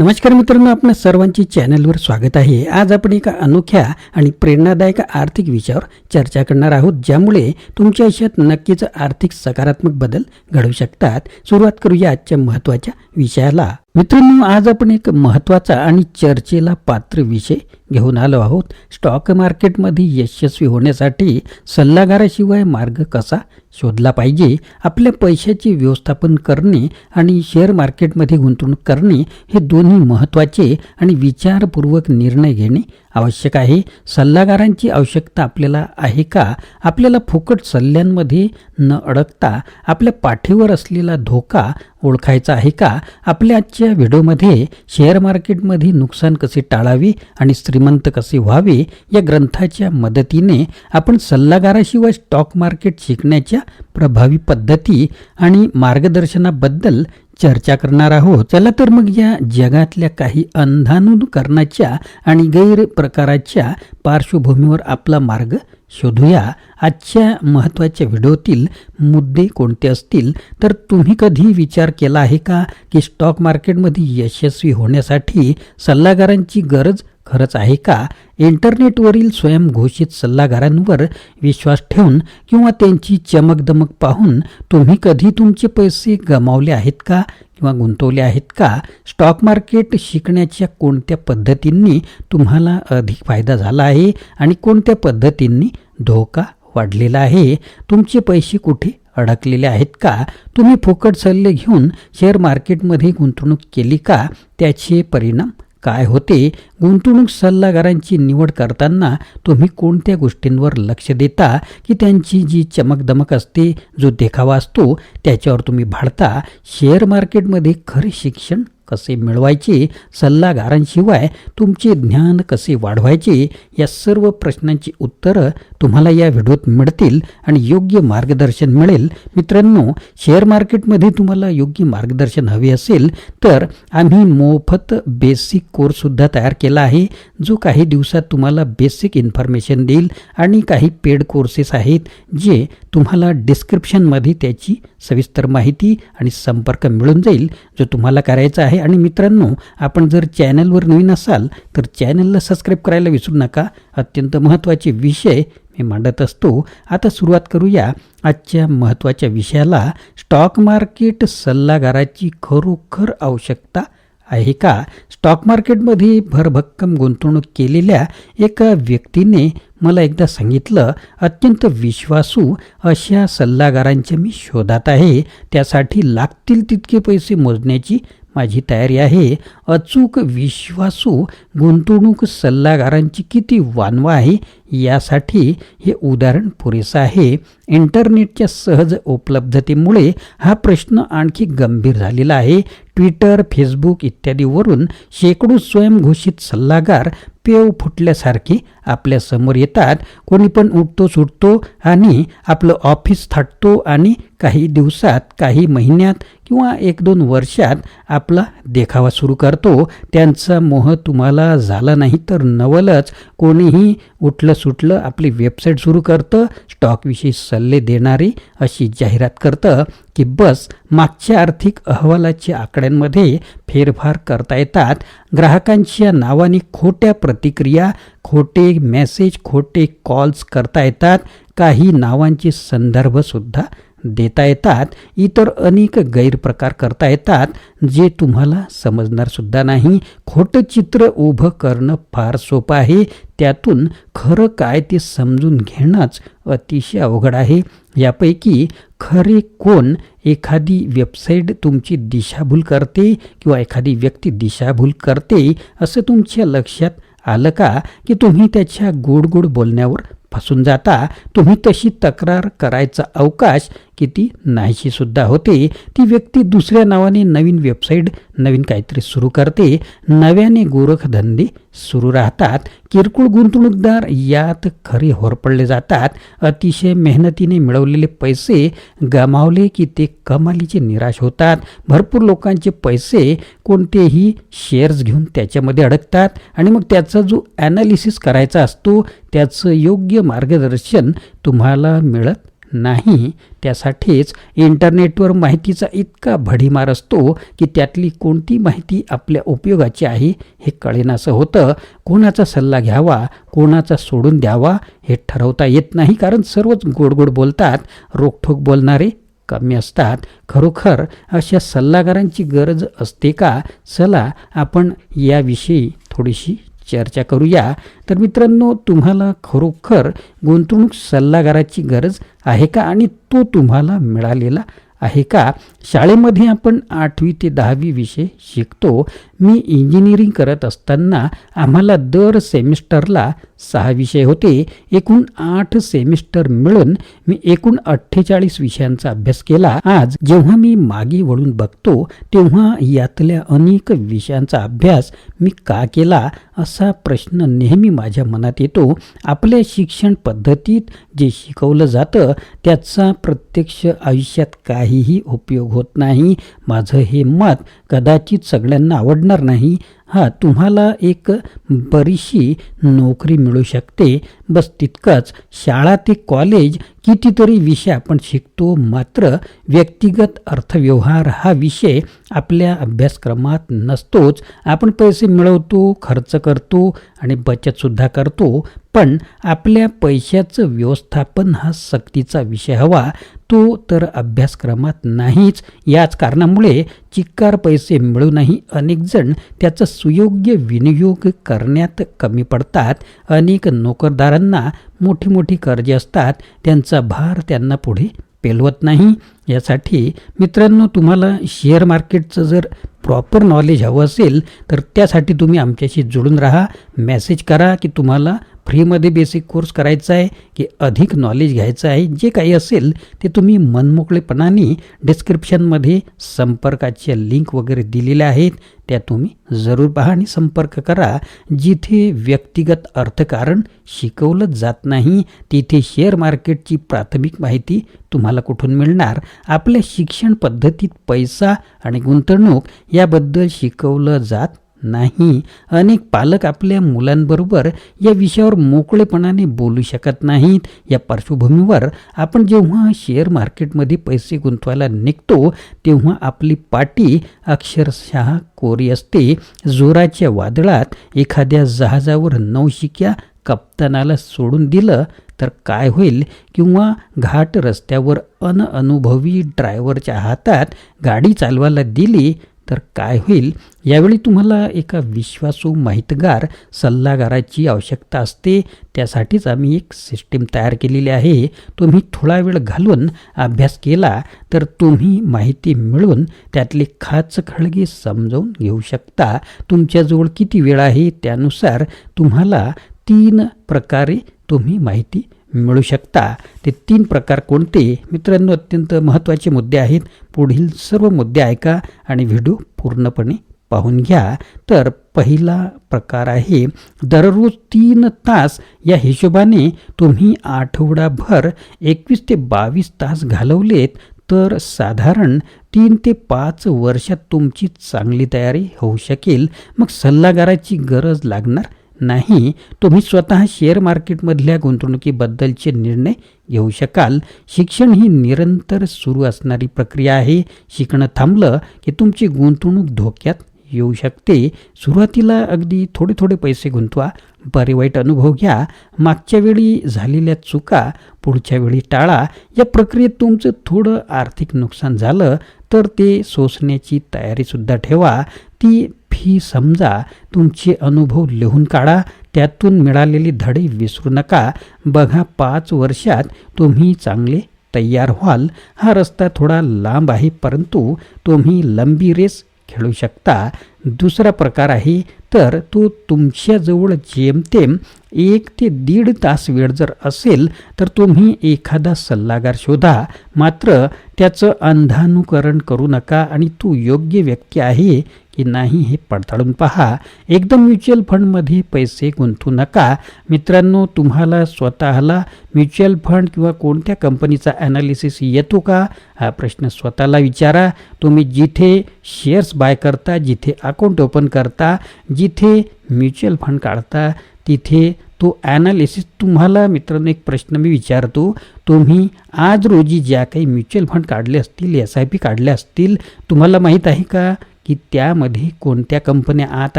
नमस्कार मित्रांनो आपल्या सर्वांची चॅनलवर स्वागत आहे. आज आपण एका अनोख्या आणि प्रेरणादायक आर्थिक विषयावर चर्चा करणार आहोत ज्यामुळे तुमच्या आयुष्यात नक्कीच आर्थिक सकारात्मक बदल घडू शकतात. सुरुवात करूया आजच्या महत्त्वाच्या विषयाला. मित्रांनो आज आपण एक महत्त्वाचा आणि चर्चेला पात्र विषय घेऊन आलो आहोत. स्टॉक मार्केटमध्ये यशस्वी होण्यासाठी सल्लागाराशिवाय मार्ग कसा शोधला पाहिजे आपल्या पैशाचे व्यवस्थापन करणे आणि शेअर मार्केटमध्ये गुंतवणूक करणे हे दोन्ही महत्त्वाचे आणि विचारपूर्वक निर्णय घेणे आवश्यक आहे. सल्लागारांची आवश्यकता आपल्याला आहे का? आपल्याला फुकट सल्ल्यांमध्ये न अडकता आपल्या पाठीवर असलेला धोका ओळखायचा आहे का? आपल्या आजच्या व्हिडिओमध्ये शेअर मार्केटमध्ये नुकसान कसे टाळावे आणि स्त्री श्रीमंत कसे व्हावे या ग्रंथाच्या मदतीने आपण सल्लागाराशिवाय स्टॉक मार्केट शिकण्याच्या प्रभावी पद्धती आणि मार्गदर्शनाबद्दल चर्चा करणार आहोत. चला तर मग या जगातल्या काही अंधानुकरणाच्या आणि गैर प्रकाराच्या पार्श्वभूमीवर आपला मार्ग शोधूया आजच्या महत्त्वाच्या व्हिडिओतील मुद्दे कोणते असतील. तर तुम्ही कधी विचार केला आहे का की स्टॉक मार्केटमध्ये यशस्वी होण्यासाठी सल्लागारांची गरज खरंच आहे का? इंटरनेटवरील स्वयंघोषित सल्लागारांवर विश्वास ठेवून किंवा त्यांची चमकदमक पाहून तुम्ही कधी तुमचे पैसे गमावले आहेत का? किंवा गुंतवले आहेत का? स्टॉक मार्केट शिकण्याच्या कोणत्या पद्धतींनी तुम्हाला अधिक फायदा झाला आहे? आणि कोणत्या पद्धतींनी धोका वाढलेला आहे? तुमचे पैसे कुठे अडकलेले आहेत का? तुम्ही फुकट सल्ले घेऊन शेअर मार्केटमध्ये गुंतवणूक केली का? त्याचे परिणाम काय होते गुंतवणूक सल्लागारांची निवड करताना तुम्ही कोणत्या गोष्टींवर लक्ष देता की त्यांची जी चमकदमक असते जो देखावा असतो त्याच्यावर तुम्ही भाडता शेअर मार्केटमध्ये खरे शिक्षण कसे मिळवायचे सल्लागारांशिवाय तुमचे ज्ञान कसे वाढवायचे या सर्व प्रश्नांची उत्तरं तुम्हाला या व्हिडिओत मिळतील आणि योग्य मार्गदर्शन मिळेल. मित्रांनो शेअर मार्केटमध्ये तुम्हाला योग्य मार्गदर्शन हवे असेल तर आम्ही मोफत बेसिक कोर्ससुद्धा तयार केला आहे जो काही दिवसात तुम्हाला बेसिक इन्फॉर्मेशन देईल आणि काही पेड कोर्सेस आहेत जे तुम्हाला डिस्क्रिप्शनमध्ये त्याची सविस्तर माहिती आणि संपर्क मिळून जाईल जो तुम्हाला करायचा आहे. आणि मित्रांनो आपण जर चॅनलवर नवीन असाल तर चॅनलला सबस्क्राईब करायला विसरू नका. अत्यंत महत्त्वाचे विषय मी मांडत असतो. आता सुरुवात करूया आजच्या महत्त्वाच्या विषयाला. स्टॉक मार्केट सल्लागाराची खरोखर आवश्यकता आहे का? स्टॉक मार्केटमध्ये भरभक्कम गुंतवणूक केलेल्या एका व्यक्तीने मला एकदा सांगितलं अत्यंत विश्वासू अशा सल्लागारांच्या मी शोधात आहे. त्यासाठी लागतील तितके पैसे मोजण्याची माझी तयारी आहे. अचूक विश्वासू गुंतवणूक सल्लागारांची किती वानवा आहे यासाठी हे उदाहरण पुरेसं आहे. इंटरनेटच्या सहज उपलब्धतेमुळे हा प्रश्न आणखी गंभीर झालेला आहे. ट्विटर फेसबुक इत्यादीवरून शेकडो स्वयंघोषित सल्लागार पेव फुटल्यासारखे आपल्यासमोर येतात. कोणी पण उठतो सुटतो आणि आपलं ऑफिस थाटतो आणि काही दिवसात काही महिन्यात किंवा एक दोन वर्षात आपला देखावा सुरू करतो. त्यांचा मोह तुम्हाला झाला नाही तर नवलच. कोणीही उठलं सुटलं आपली वेबसाईट सुरू करतं स्टॉकविषयी सल्ले देणारी अशी जाहिरात करतं की बस मागच्या आर्थिक अहवालाच्या आकड्यांमध्ये फेरफार करता येतात. ग्राहकांच्या नावाने खोट्या प्रतिक्रिया खोटे मेसेज खोटे कॉल्स करता येतात. काही नावांचे संदर्भसुद्धा देता येतात इतर अनेक गैरप्रकार करता येतात जे तुम्हाला समजणारसुद्धा नाही. खोटं चित्र उभं करणं फार सोपं आहे. त्यातून खरं काय ते समजून घेणंच अतिशय अवघड आहे. यापैकी खरे कोण एखादी वेबसाईट तुमची दिशाभूल करते किंवा एखादी व्यक्ती दिशाभूल करते असं तुमच्या लक्षात आलं का? की तुम्ही त्याच्या गोड गोड बोलण्यावर फसून जाता? तुम्ही तशी तक्रार करायचा अवकाश किती नाहीशी सुद्धा होते ती व्यक्ती दुसऱ्या नावाने नवीन वेबसाईट नवीन काहीतरी सुरू करते. नव्याने गोरखधंदे सुरू राहतात. किरकोळ गुंतवणूकदार यात खरे होरपडले जातात. अतिशय मेहनतीने मिळवलेले पैसे गमावले की ते कमालीचे निराश होतात. भरपूर लोकांचे पैसे कोणतेही शेअर्स घेऊन त्याच्यामध्ये अडकतात. आणि मग त्याचा जो ॲनालिसिस करायचा असतो त्याचं योग्य मार्गदर्शन तुम्हाला मिळत नाही त्यासाठीच इंटरनेटवर माहितीचा इतका भडीमार असतो की त्यातली कोणती माहिती आपल्या उपयोगाची आहे हे कळेनासं होतं. कोणाचा सल्ला घ्यावा कोणाचा सोडून द्यावा हे ठरवता येत नाही कारण सर्वच गोड गोड बोलतात रोखठोक बोलणारे कमी असतात. खरोखर अशा सल्लागारांची गरज असते का? चला आपण याविषयी थोडीशी चर्चा करूया. तर मित्रांनो तुम्हाला खरोखर गुंतवणूक सल्लागाराची गरज आहे का? आणि तो तुम्हाला मिळालेला आहे का? शाळेमध्ये आपण आठवी ते दहावी विषय शिकतो. मी इंजिनिअरिंग करत असताना आम्हाला दर सेमिस्टरला सहा विषय होते. एकूण आठ सेमिस्टर मिळून मी एकूण अठ्ठेचाळीस विषयांचा अभ्यास केला. आज जेव्हा मी मागे वळून बघतो तेव्हा यातल्या अनेक विषयांचा अभ्यास मी का केला असा प्रश्न नेहमी माझ्या मनात येतो. आपल्या शिक्षण पद्धतीत जे शिकवलं जातं त्याचा प्रत्यक्ष आयुष्यात काहीही उपयोग होत नाही. माझं हे मत कदाचित सगळ्यांना आवडणार नाही. हा तुम्हाला एक बरीचशी नोकरी मिळू शकते. बस तितकंच. शाळा ते कॉलेज कितीतरी विषय आपण शिकतो मात्र व्यक्तिगत अर्थव्यवहार हा विषय आपल्या अभ्यासक्रमात नसतोच. आपण पैसे मिळवतो खर्च करतो आणि बचतसुद्धा करतो. पण आपल्या पैशाचं व्यवस्थापन हा सक्तीचा विषय हवा. तो तर अभ्यासक्रमात नाहीच. याच कारणामुळे चिक्कार पैसे मिळूनही अनेकजण त्याचा सुयोग्य विनियोग करण्यात कमी पडतात. अनेक नोकरदारांना मोठी मोठी कर्जे असतात. त्यांचा भार त्यांना पुढे पेलवत नाही. यासाठी मित्रांनो तुम्हाला शेअर मार्केटचं जर प्रॉपर नॉलेज हवं असेल तर त्यासाठी तुम्ही आमच्याशी जुळून राहा. मेसेज करा की तुम्हाला फ्रीमध्ये बेसिक कोर्स करायचा आहे की अधिक नॉलेज घ्यायचं आहे जे काही असेल ते तुम्ही मनमोकळेपणाने डिस्क्रिप्शनमध्ये संपर्काच्या लिंक वगैरे दिलेल्या आहेत त्या तुम्ही जरूर पहा आणि संपर्क करा. जिथे व्यक्तिगत अर्थकारण शिकवलं जात नाही तिथे शेअर मार्केटची प्राथमिक माहिती तुम्हाला कुठून मिळणार? आपल्या शिक्षण पद्धतीत पैसा आणि गुंतवणूक याबद्दल शिकवलं जात नाही. अनेक पालक आपल्या मुलांबरोबर या विषयावर मोकळेपणाने बोलू शकत नाहीत. या पार्श्वभूमीवर आपण जेव्हा शेअर मार्केटमध्ये पैसे गुंतवायला निघतो तेव्हा आपली पाटी अक्षरशः कोरी असते. जोराच्या वादळात एखाद्या जहाजावर नौशिक्या कप्तानाला सोडून दिलं तर काय होईल? किंवा घाट रस्त्यावर अनअनुभवी ड्रायव्हरच्या हातात गाडी चालवायला दिली तर काय होईल? यावेळी तुम्हाला एका विश्वासू माहितगार सल्लागाराची आवश्यकता असते. त्यासाठीच आम्ही एक सिस्टीम तयार केलेली आहे. तुम्ही थोडा वेळ घालून अभ्यास केला तर तुम्ही माहिती मिळवून त्यातले खाच खळगे समजावून घेऊ शकता. तुमच्याजवळ किती वेळ आहे? त्यानुसार तुम्हाला तीन प्रकारे तुम्ही माहिती मिळू शकता. ते तीन प्रकार कोणते? मित्रांनो अत्यंत महत्त्वाचे मुद्दे आहेत. पुढील सर्व मुद्दे ऐका आणि व्हिडिओ पूर्णपणे पाहून घ्या. तर पहिला प्रकार आहे दररोज तीन तास या हिशोबाने तुम्ही आठवडाभर एकवीस ते बावीस तास घालवलेत तर साधारण तीन ते पाच वर्षात तुमची चांगली तयारी होऊ शकेल. मग सल्लागाराची गरज लागणार नाही तुम्ही स्वतः शेअर मार्केटमधल्या गुंतवणुकीबद्दलचे निर्णय घेऊ शकाल. शिक्षण ही निरंतर सुरू असणारी प्रक्रिया आहे. शिकणं थांबलं की तुमची गुंतवणूक धोक्यात येऊ शकते. सुरुवातीला अगदी थोडे थोडे पैसे गुंतवा. बरे वाईट अनुभव घ्या. मागच्या वेळी झालेल्या चुका पुढच्या वेळी टाळा. या प्रक्रियेत तुमचं थोडं आर्थिक नुकसान झालं. तर ते सोसण्याची तयारीसुद्धा ठेवा. ती फी समजा तुमचे अनुभव लिहून काढा. त्यातून मिळालेली धडे विसरू नका. बघा पाच वर्षात तुम्ही चांगले तयार व्हाल. हा रस्ता थोडा लांब आहे परंतु तुम्ही लंबी रेस खेळू शकता. दुसरा प्रकार आहे तर तो तुमच्याजवळ जेमतेम एक ते दीड तास वेळ जर असेल तर तुम्ही एखादा सल्लागार शोधा. मात्र त्याचं अंधानुकरण करू नका आणि तू योग्य व्यक्ती आहे की नाही हे पडताळून पहा. एकदम म्युच्युअल फंडमध्ये पैसे गुंतवू नका. मित्रांनो तुम्हाला स्वतःला म्युच्युअल फंड किंवा कोणत्या कंपनीचा ॲनालिसिस येतो का? हा प्रश्न स्वतःला विचारा. तुम्ही जिथे शेअर्स बाय करता जिथे अकाउंट ओपन करता जिथे म्युच्युअल फंड काढता तिथे तो ॲनालिसिस तुम्हाला मित्रांनो एक प्रश्न मी विचारतो. तुम्ही आज रोजी ज्या काही म्युच्युअल फंड काढले असतील एस आय पी काढले असतील तुम्हाला माहीत आहे का? की त्यामध्ये कोणत्या कंपन्या आत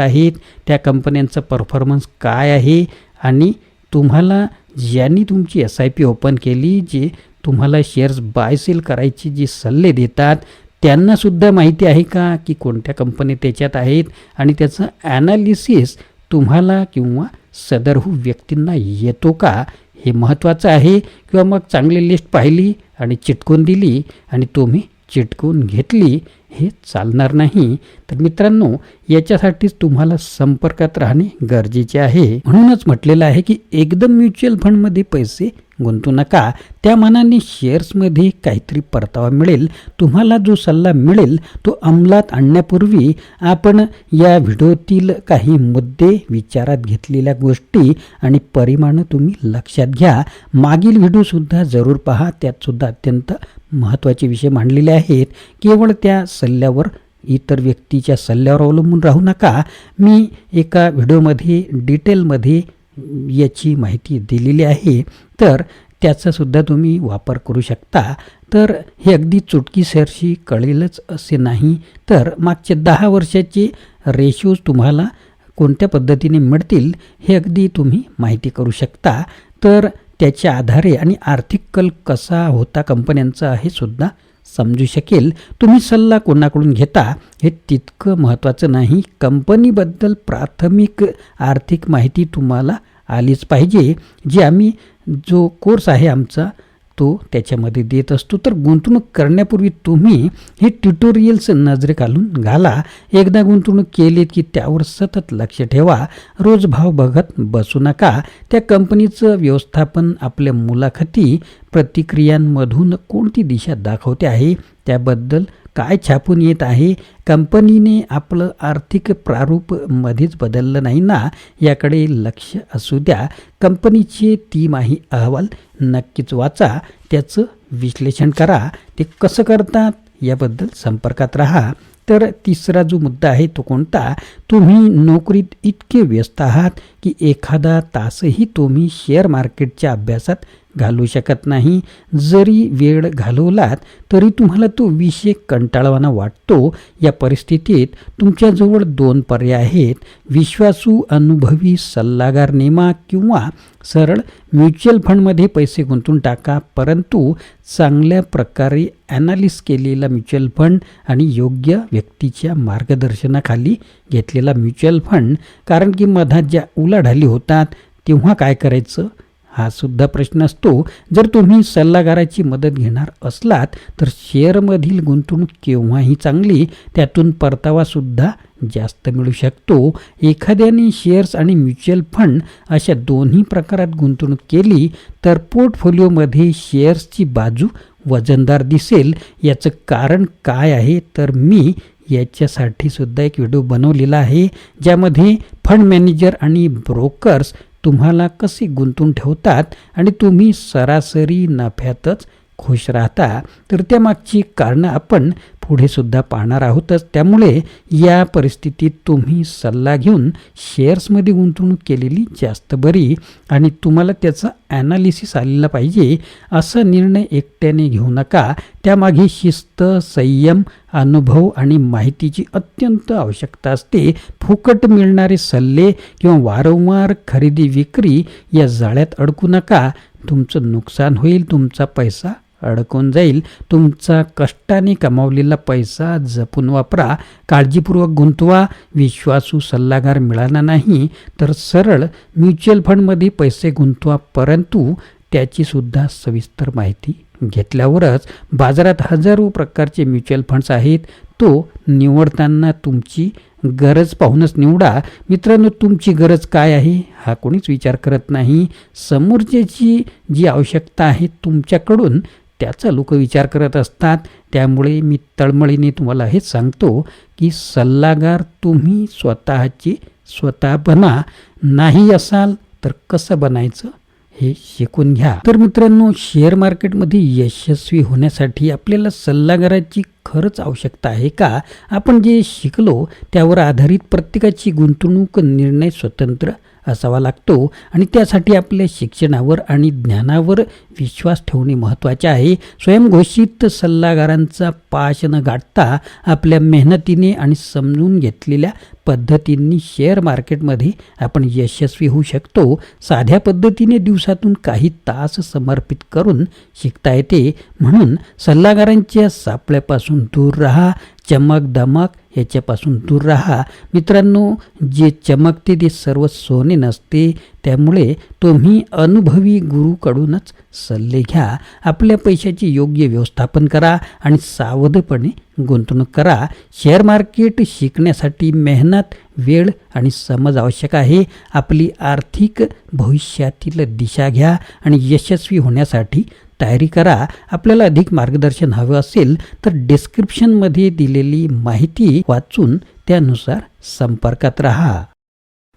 आहेत त्या कंपन्यांचा परफॉर्मन्स काय आहे आणि तुम्हाला ज्यांनी तुमची एस आय पी ओपन केली जे तुम्हाला शेअर्स बाय सेल करायचे जे सल्ले देतात त्यांनासुद्धा माहिती आहे का की कोणत्या कंपनी त्याच्यात आहेत आणि त्याचं ॲनालिसिस तुम्हाला किंवा सदरहू हो व्यक्तींना येतो का? हे महत्त्वाचं आहे. किंवा मग चांगली लिस्ट पाहिली आणि चिटकून दिली आणि तुम्ही चिटकून घेतली हे चालणार नाही. तर मित्रांनो याच्यासाठीच तुम्हाला संपर्कात राहणे गरजेचे आहे. म्हणूनच म्हटलेलं आहे की एकदम म्युच्युअल फंडमध्ये पैसे गुंतू नका. त्या मनाने शेअर्समध्ये काहीतरी परतावा मिळेल. तुम्हाला जो सल्ला मिळेल तो अंमलात आणण्यापूर्वी आपण या व्हिडिओतील काही मुद्दे विचारात घेतलेल्या गोष्टी आणि परिमाणं तुम्ही लक्षात घ्या. मागील व्हिडिओसुद्धा जरूर पहा. त्यातसुद्धा अत्यंत महत्त्वाचे विषय मांडलेले आहेत. केवळ त्या सल्ल्यावर इतर व्यक्तीच्या सल्ल्यावर अवलंबून राहू नका. मी एका व्हिडिओमध्ये डिटेलमध्ये याची माहिती दिलेली आहे. तर त्याचासुद्धा तुम्ही वापर करू शकता. तर हे अगदी चुटकीसरशी कळेलच असे नाही. तर मागचे दहा वर्षाचे रेशोज तुम्हाला कोणत्या पद्धतीने मिळतील हे अगदी तुम्ही माहिती करू शकता. तर त्याच्या आधारे आणि आर्थिक कल कसा होता कंपन्यांचा हे सुद्धा समजू शकेल. तुम्ही सल्ला कोणाकडून घेता हे तितकं महत्त्वाचं नाही. कंपनीबद्दल प्राथमिक आर्थिक माहिती तुम्हाला आलीच पाहिजे. जी आम्ही जो कोर्स आहे आमचा तो त्याच्यामध्ये देत असतो. तर गुंतवणूक करण्यापूर्वी तुम्ही हे ट्युटोरियल्स नजरे घालून घाला. एकदा गुंतवणूक केलीत की त्यावर सतत लक्ष ठेवा. रोज भाव बघत बसू नका. त्या कंपनीचं व्यवस्थापन आपल्या मुलाखती प्रतिक्रियांमधून कोणती दिशा दाखवते आहे त्याबद्दल काय छापून येत आहे? कंपनीने आपलं आर्थिक प्रारूप मध्येच बदललं नाही ना? याकडे लक्ष असू द्या. कंपनीचे तिमाही अहवाल. नक्कीच वाचा. त्याचं विश्लेषण करा. ते कसं करतात याबद्दल संपर्कात राहा. तर तिसरा जो मुद्दा आहे तो कोणता? तुम्ही नोकरीत इतके व्यस्त आहात की एखादा तासही तुम्ही शेअर मार्केटच्या अभ्यासात घालू शकत नाही. जरी वेळ घालवलात तरी तुम्हाला तो विषय कंटाळवाना वाटतो. या परिस्थितीत तुमच्याजवळ दोन पर्याय आहेत. विश्वासू अनुभवी सल्लागार नेमा किंवा सरळ म्युच्युअल फंडमध्ये पैसे गुंतवून टाका. परंतु चांगल्या प्रकारे ॲनालिस केलेला म्युच्युअल फंड आणि योग्य व्यक्तीच्या मार्गदर्शनाखाली घेतलेला म्युच्युअल फंड कारण की मधात ज्या उलाढाली होतात तेव्हा काय करायचं? हा सुद्धा प्रश्न असतो. जर तुम्ही सल्लागाराची मदत घेणार असलात तर शेअरमधील गुंतवणूक केव्हाही चांगली त्यातून परतावासुद्धा जास्त मिळू शकतो. एखाद्याने शेअर्स आणि म्युच्युअल फंड अशा दोन्ही प्रकारात गुंतवणूक केली तर पोर्टफोलिओमध्ये शेअर्सची बाजू वजनदार दिसेल. याचं कारण काय आहे? तर मी याच्यासाठी सुद्धा एक व्हिडिओ बनवलेला आहे ज्यामध्ये फंड मॅनेजर आणि ब्रोकर्स तुम्हाला कसे गुंतून ठेवतात आणि तुम्ही सरासरी नफ्यातच खुश राहता? तर त्यामागची कारणं आपण पुढे सुद्धा पाहणार आहोतच त्यामुळे या परिस्थितीत तुम्ही सल्ला घेऊन शेअर्समध्ये गुंतवणूक केलेली जास्त बरी आणि तुम्हाला त्याचा ॲनालिसिस आलेला पाहिजे असा निर्णय एकट्याने घेऊ नका. त्यामागे शिस्त संयम अनुभव आणि माहितीची अत्यंत आवश्यकता असते. फुकट मिळणारे सल्ले किंवा वारंवार खरेदी विक्री या जाळ्यात अडकू नका. तुमचं नुकसान होईल तुमचा पैसा अडकून जाईल. तुमचा कष्टाने कमावलेला पैसा जपून वापरा. काळजीपूर्वक गुंतवा. विश्वासू सल्लागार मिळाला नाही तर सरळ म्युच्युअल फंडमध्ये पैसे गुंतवा. परंतु त्याचीसुद्धा सविस्तर माहिती घेतल्यावरच बाजारात हजारो प्रकारचे म्युच्युअल फंड्स आहेत. तो निवडताना तुमची गरज पाहूनच निवडा. मित्रांनो तुमची गरज काय आहे हा कोणीच विचार करत नाही. समोरच्याची जी आवश्यकता आहे तुमच्याकडून त्याचा लोक विचार करत असतात. त्यामुळे मी तळमळीने तुम्हाला हेच सांगतो की सल्लागार तुम्ही स्वतःची स्वतः बना. नाही असाल तर कसं बनायचं हे शिकून घ्या. तर मित्रांनो शेअर मार्केटमध्ये यशस्वी होण्यासाठी आपल्याला सल्लागाराची खरंच आवश्यकता आहे का? आपण जे शिकलो त्यावर आधारित प्रत्येकाची गुंतवणूक निर्णय स्वतंत्र असावा लागतो. आणि त्यासाठी आपल्या शिक्षणावर आणि ज्ञानावर विश्वास ठेवणे महत्त्वाचे आहे. स्वयंघोषित सल्लागारांचा पाश न गाठता आपल्या मेहनतीने आणि समजून घेतलेल्या पद्धतींनी शेअर मार्केटमध्ये आपण यशस्वी होऊ शकतो. साध्या पद्धतीने दिवसातून काही तास समर्पित करून शिकता येते. म्हणून सल्लागारांच्या सापळ्यापासून दूर राहा. चमक दमक याच्यापासून दूर राहा. मित्रांनो जे चमकते ते सर्व सोने नसते. त्यामुळे तुम्ही अनुभवी गुरुकडूनच सल्ले घ्या. आपल्या पैशाचे योग्य व्यवस्थापन करा आणि सावधपणे गुंतवणूक करा. शेअर मार्केट शिकण्यासाठी मेहनत वेळ आणि समज आवश्यक आहे. आपली आर्थिक भविष्यातील दिशा घ्या आणि यशस्वी होण्यासाठी तयारी करा. आपल्याला अधिक मार्गदर्शन हवं असेल तर डिस्क्रिप्शनमध्ये दिलेली माहिती वाचून त्यानुसार संपर्कात राहा.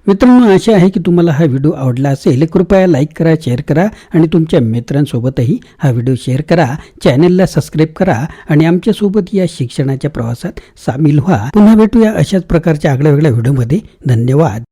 मित्रांनो आशा आहे की तुम्हाला हा व्हिडिओ आवडला असेल. कृपया लाईक करा शेअर करा आणि तुमच्या मित्रांसोबतही हा व्हिडिओ शेअर करा. चॅनलला सबस्क्राईब करा आणि आमच्यासोबत या शिक्षणाच्या प्रवासात सामील व्हा. पुन्हा भेटूया अशाच प्रकारच्या आगळ्या वेगळ्या व्हिडिओमध्ये. धन्यवाद.